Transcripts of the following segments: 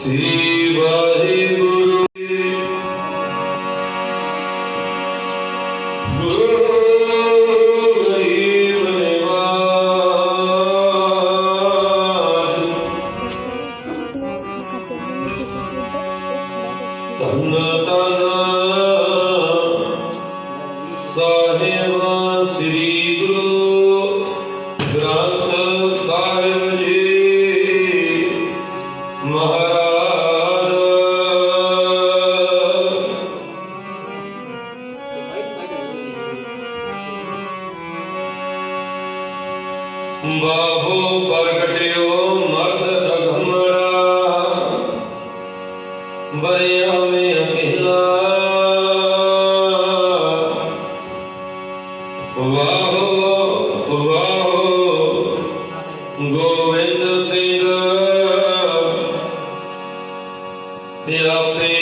ਸ੍ਰੀ ਵਾਹਿਗੁਰੂ ਜੀ। ਗੁਰੂ ਗਰੀਬ ਨਿਵਾਜ ਧੰਨ ਸਾਹਿਬ ਸ੍ਰੀ ਬਾਹੋ ਪ੍ਰਗਟਿਓ ਮਰਦ ਅਗਮੜਾ। ਬਰਿਆ ਮੇ ਅਕੇਲਾ। ਵਾਹੋ ਵਾਹੋ ਗੋਬਿੰਦ ਸਿੰਘ। ਆਪੇ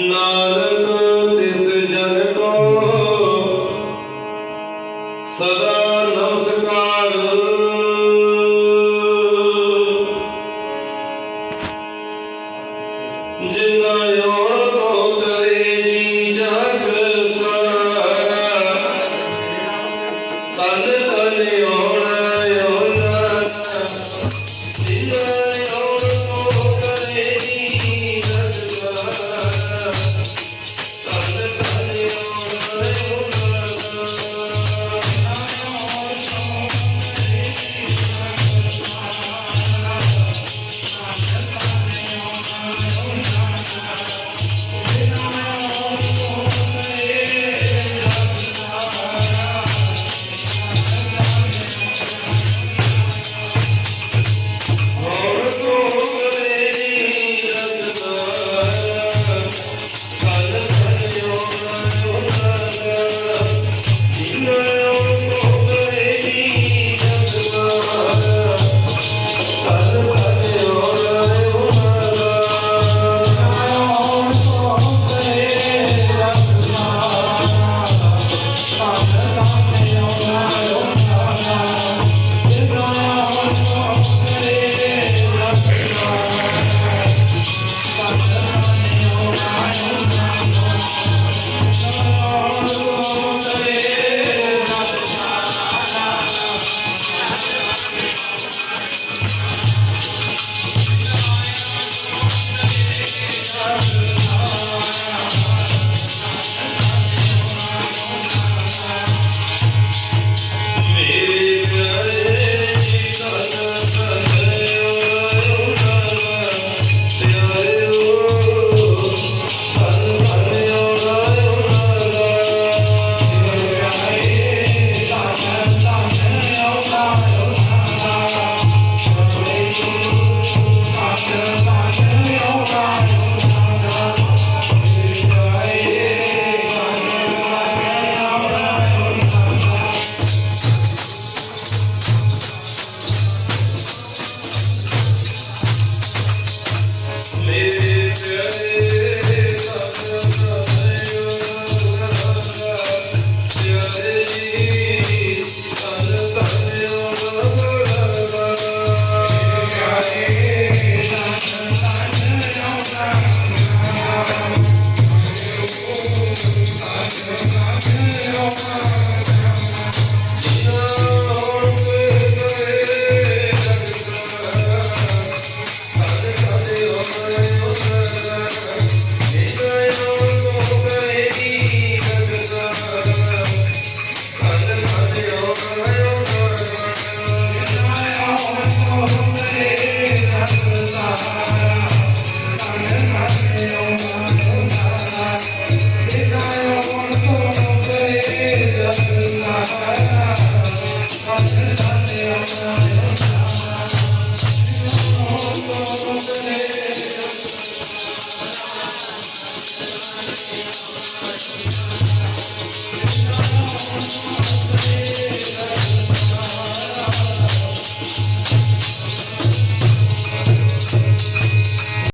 ਨਾਨਕ ਤਿਸ ਜਨ ਕੋ ਸਦਾ ਤਨ ਤਨ ਹੋਣਾ ਹੋਣਾ ਜਿਨਾਂ